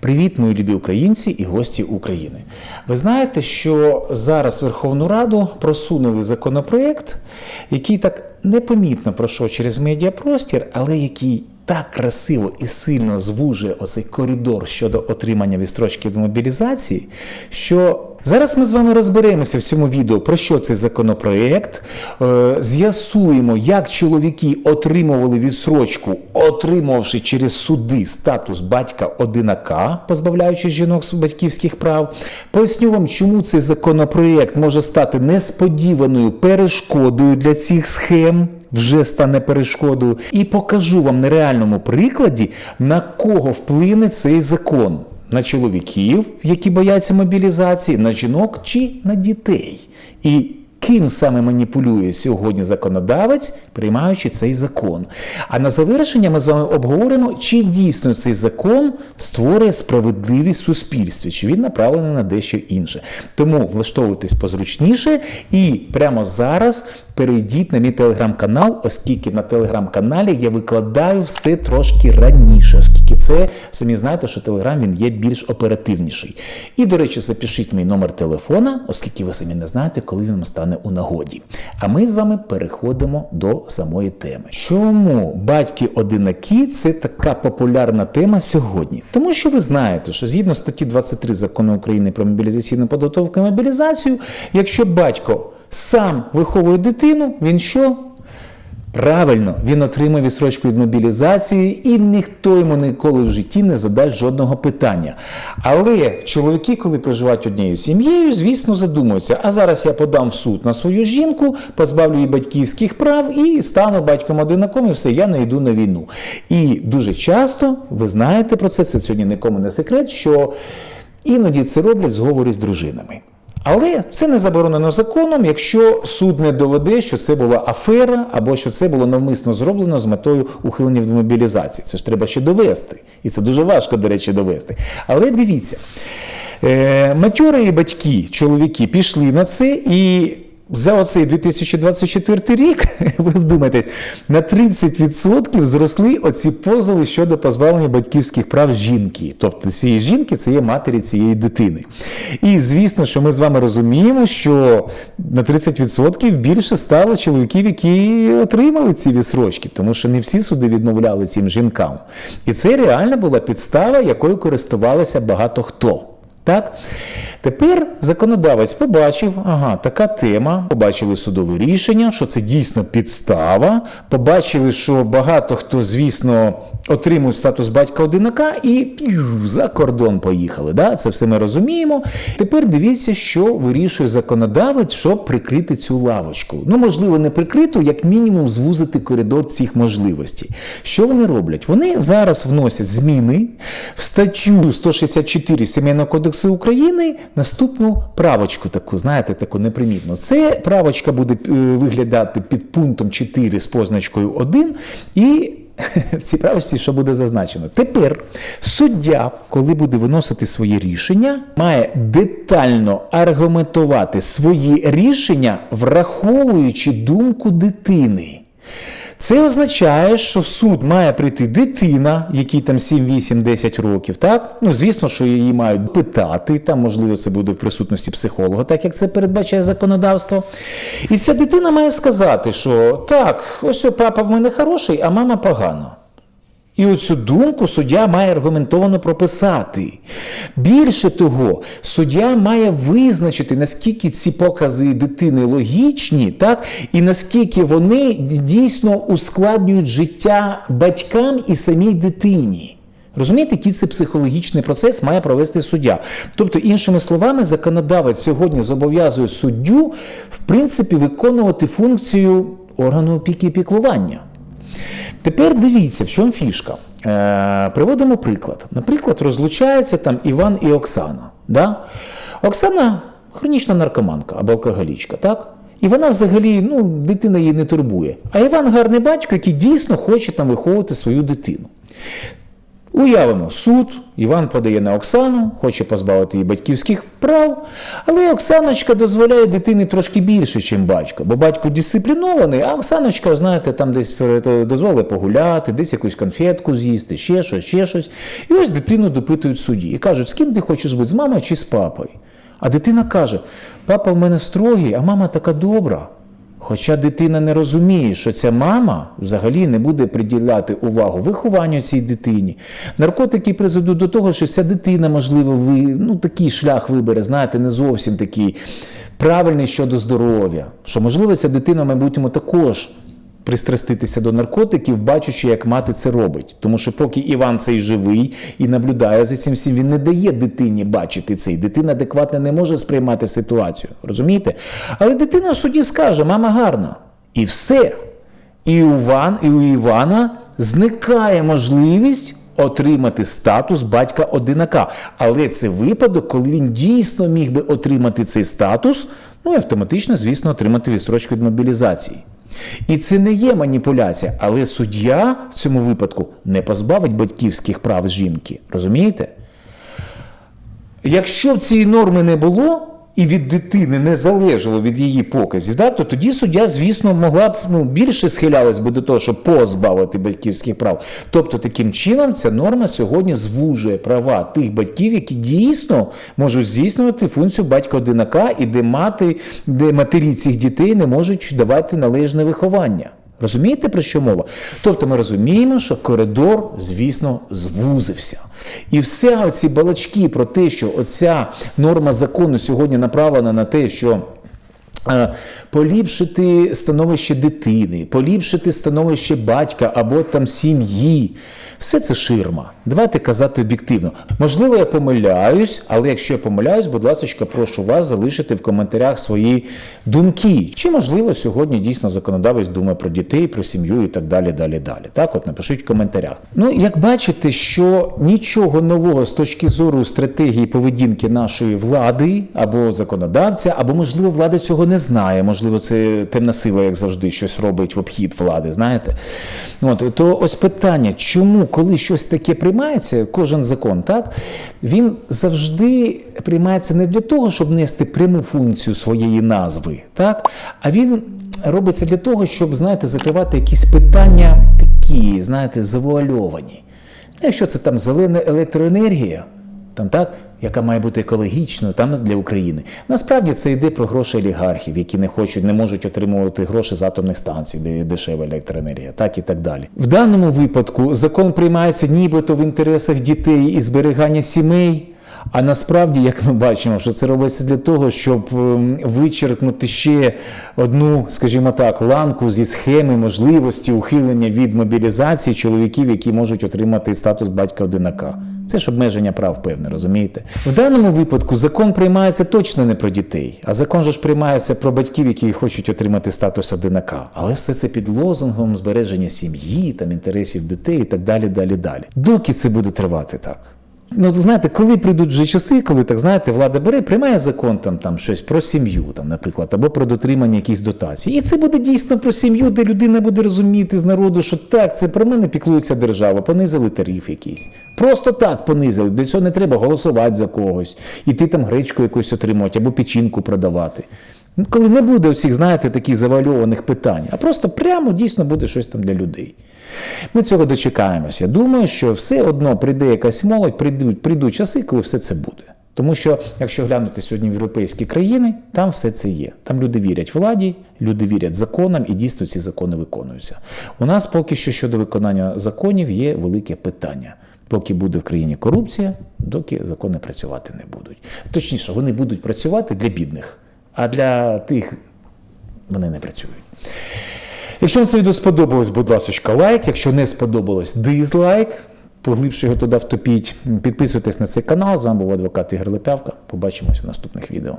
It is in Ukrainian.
Привіт, мої любі українці і гості України. Ви знаєте, що зараз Верховну Раду просунули законопроект, який так непомітно пройшов через медіапростір, але який так красиво і сильно звужує оцей коридор щодо отримання відстрочки від мобілізації, що зараз ми з вами розберемося в цьому відео про що цей законопроект, е, з'ясуємо, як чоловіки отримували відстрочку, отримавши через суди статус батька одинака, позбавляючи жінок батьківських прав. Поясню вам, чому цей законопроект може стати несподіваною перешкодою для цих схем вже стане перешкодою, і покажу вам на реальному прикладі, на кого вплине цей закон. На чоловіків, які бояться мобілізації, на жінок чи на дітей. І ким саме маніпулює сьогодні законодавець, приймаючи цей закон. А на завершення ми з вами обговоримо, чи дійсно цей закон створює справедливість в суспільстві, чи він направлений на дещо інше. Тому влаштовуйтесь позручніше і прямо зараз перейдіть на мій телеграм-канал, оскільки на телеграм-каналі я викладаю все трошки раніше, оскільки це самі знаєте, що телеграм він є більш оперативніший. І, до речі, запишіть мій номер телефона, оскільки ви самі не знаєте, коли він стане у нагоді. А ми з вами переходимо до самої теми. Чому батьки-одинаки це така популярна тема сьогодні? Тому що ви знаєте, що згідно статті 23 закону України про мобілізаційну підготовку і мобілізацію, якщо батько сам виховує дитину, він що? Правильно, він отримає відсрочку від мобілізації, і ніхто йому ніколи в житті не задасть жодного питання. Але чоловіки, коли проживають однією сім'єю, звісно, задумуються: а зараз я подам в суд на свою жінку, позбавлю її батьківських прав і стану батьком одинаком, і все, я не йду на війну. І дуже часто ви знаєте про це, це сьогодні нікому не секрет, що іноді це роблять зговори з дружинами. Але це не заборонено законом, якщо суд не доведе, що це була афера або що це було навмисно зроблено з метою ухилення від мобілізації. Це ж треба ще довести. І це дуже важко, до речі, довести. Але дивіться, е, матьори і батьки, чоловіки пішли на це і. За оцей 2024 рік, ви вдумайтесь, на 30% зросли оці позови щодо позбавлення батьківських прав жінки. Тобто цієї жінки це є матері цієї дитини. І звісно, що ми з вами розуміємо, що на 30% більше стало чоловіків, які отримали ці відсрочки, тому що не всі суди відмовляли цим жінкам. І це реально була підстава, якою користувалися багато хто. Так? Тепер законодавець побачив, ага, така тема, побачили судове рішення, що це дійсно підстава. Побачили, що багато хто, звісно, отримує статус батька одинака і п'ю, за кордон поїхали. Да? Це все ми розуміємо. Тепер дивіться, що вирішує законодавець, щоб прикрити цю лавочку. Ну, можливо, не прикриту, як мінімум, звузити коридор цих можливостей. Що вони роблять? Вони зараз вносять зміни в статтю 164 Сімейного кодексу України наступну правочку, таку, знаєте, таку непримітну. Це правочка буде е, виглядати під пунктом 4 з позначкою 1 і. В цій правочці, що буде зазначено. Тепер суддя, коли буде виносити свої рішення, має детально аргументувати свої рішення, враховуючи думку дитини. Це означає, що в суд має прийти дитина, якій там 7, 8, 10 років. так? Ну, звісно, що її мають питати, там, можливо, це буде в присутності психолога, так як це передбачає законодавство. І ця дитина має сказати, що так, ось папа в мене хороший, а мама погана. І оцю думку суддя має аргументовано прописати. Більше того, суддя має визначити, наскільки ці покази дитини логічні, так, і наскільки вони дійсно ускладнюють життя батькам і самій дитині. Розумієте, який це психологічний процес має провести суддя. Тобто, іншими словами, законодавець сьогодні зобов'язує суддю, в принципі, виконувати функцію органу опіки і піклування. Тепер дивіться, в чому фішка. Е, Приводимо приклад. Наприклад, розлучаються там Іван і Оксана. Да? Оксана хронічна наркоманка або алкоголічка, так? І вона взагалі, ну, дитина її не турбує. А Іван гарний батько, який дійсно хоче там виховувати свою дитину. Уявимо, суд, Іван подає на Оксану, хоче позбавити її батьківських прав, але Оксаночка дозволяє дитині трошки більше, ніж батько. Бо батько дисциплінований, а Оксаночка, знаєте, там десь е, дозволить погуляти, десь якусь конфетку з'їсти, ще щось, ще щось. І ось дитину допитують в суді і кажуть, з ким ти хочеш бути, з мамою чи з папою? А дитина каже: папа в мене строгий, а мама така добра. Хоча дитина не розуміє, що ця мама взагалі не буде приділяти увагу вихованню цій дитині. Наркотики призведуть до того, що ця дитина, можливо, ви, ну, такий шлях вибере, знаєте, не зовсім такий правильний щодо здоров'я. Що, можливо, ця дитина в майбутньому також пристраститися до наркотиків, бачучи, як мати це робить. Тому що поки Іван цей живий і наблюдає за цим всім, він не дає дитині бачити це. І Дитина адекватно не може сприймати ситуацію. Розумієте? Але дитина в суді скаже: мама гарна. І все. І у, Іван, і у Івана зникає можливість. Отримати статус батька одинака. Але це випадок, коли він дійсно міг би отримати цей статус, ну і автоматично, звісно, отримати відстрочку від мобілізації. І це не є маніпуляція, але суддя в цьому випадку не позбавить батьківських прав жінки. Розумієте? Якщо цієї норми не було і від дитини не залежало від її показів, да, то тоді суддя, звісно, могла б ну, більше схилялась би до того, щоб позбавити батьківських прав. Тобто, таким чином, ця норма сьогодні звужує права тих батьків, які дійсно можуть здійснювати функцію батька одинака і де мати, де матері цих дітей не можуть давати належне виховання. Розумієте, про що мова? Тобто ми розуміємо, що коридор, звісно, звузився. І все оці балачки про те, що оця норма закону сьогодні направлена на те, що. Поліпшити становище дитини, поліпшити становище батька або там сім'ї. Все це ширма. Давайте казати об'єктивно. Можливо, я помиляюсь, але якщо я помиляюсь, будь ласка, прошу вас залишити в коментарях свої думки. Чи можливо сьогодні дійсно законодавець думає про дітей, про сім'ю і так далі, далі, далі. Так, от напишіть в коментарях. Ну, як бачите, що нічого нового з точки зору стратегії поведінки нашої влади або законодавця, або можливо, влада цього не знає. Можливо, це темна сила, як завжди, щось робить в обхід влади. Знаєте, от то ось питання, чому, коли щось таке приймається, кожен закон, так він завжди приймається не для того, щоб нести пряму функцію своєї назви, так, а він робиться для того, щоб, знаєте, закривати якісь питання такі, знаєте, завуальовані. Якщо це там зелена електроенергія, там так, яка має бути екологічною там для України. Насправді це йде про гроші олігархів, які не хочуть, не можуть отримувати гроші з атомних станцій, де дешева електроенергія, так і так далі. В даному випадку закон приймається нібито в інтересах дітей і зберігання сімей. А насправді, як ми бачимо, що це робиться для того, щоб ем, вичеркнути ще одну, скажімо так, ланку зі схеми можливості ухилення від мобілізації чоловіків, які можуть отримати статус батька одинака. Це ж обмеження прав, певне, розумієте? В даному випадку закон приймається точно не про дітей, а закон же ж приймається про батьків, які хочуть отримати статус одинака. Але все це під лозунгом збереження сім'ї, там інтересів дітей і так далі, далі, далі. Доки це буде тривати так? Ну, знаєте, коли прийдуть вже часи, коли так знаєте, влада бере, приймає закон там, там щось про сім'ю, там, наприклад, або про дотримання якихось дотацій. І це буде дійсно про сім'ю, де людина буде розуміти з народу, що так, це про мене піклується держава, понизили тариф якийсь. Просто так понизили. Для цього не треба голосувати за когось, іти там гречку якусь отримувати або печінку продавати. Коли не буде оцих, знаєте, таких завальованих питань, а просто прямо дійсно буде щось там для людей. Ми цього дочекаємося. Думаю, що все одно прийде якась молодь, прийдуть, прийдуть часи, коли все це буде. Тому що, якщо глянути сьогодні в європейські країни, там все це є. Там люди вірять владі, люди вірять законам і дійсно ці закони виконуються. У нас поки що щодо виконання законів є велике питання. Поки буде в країні корупція, доки закони працювати не будуть. Точніше, вони будуть працювати для бідних, а для тих вони не працюють. Якщо вам це відео сподобалось, будь ласка, лайк. Якщо не сподобалось, дизлайк. Поглибше його туди втопіть. Підписуйтесь на цей канал. З вами був адвокат Ігор Лепявка. Побачимося в наступних відео.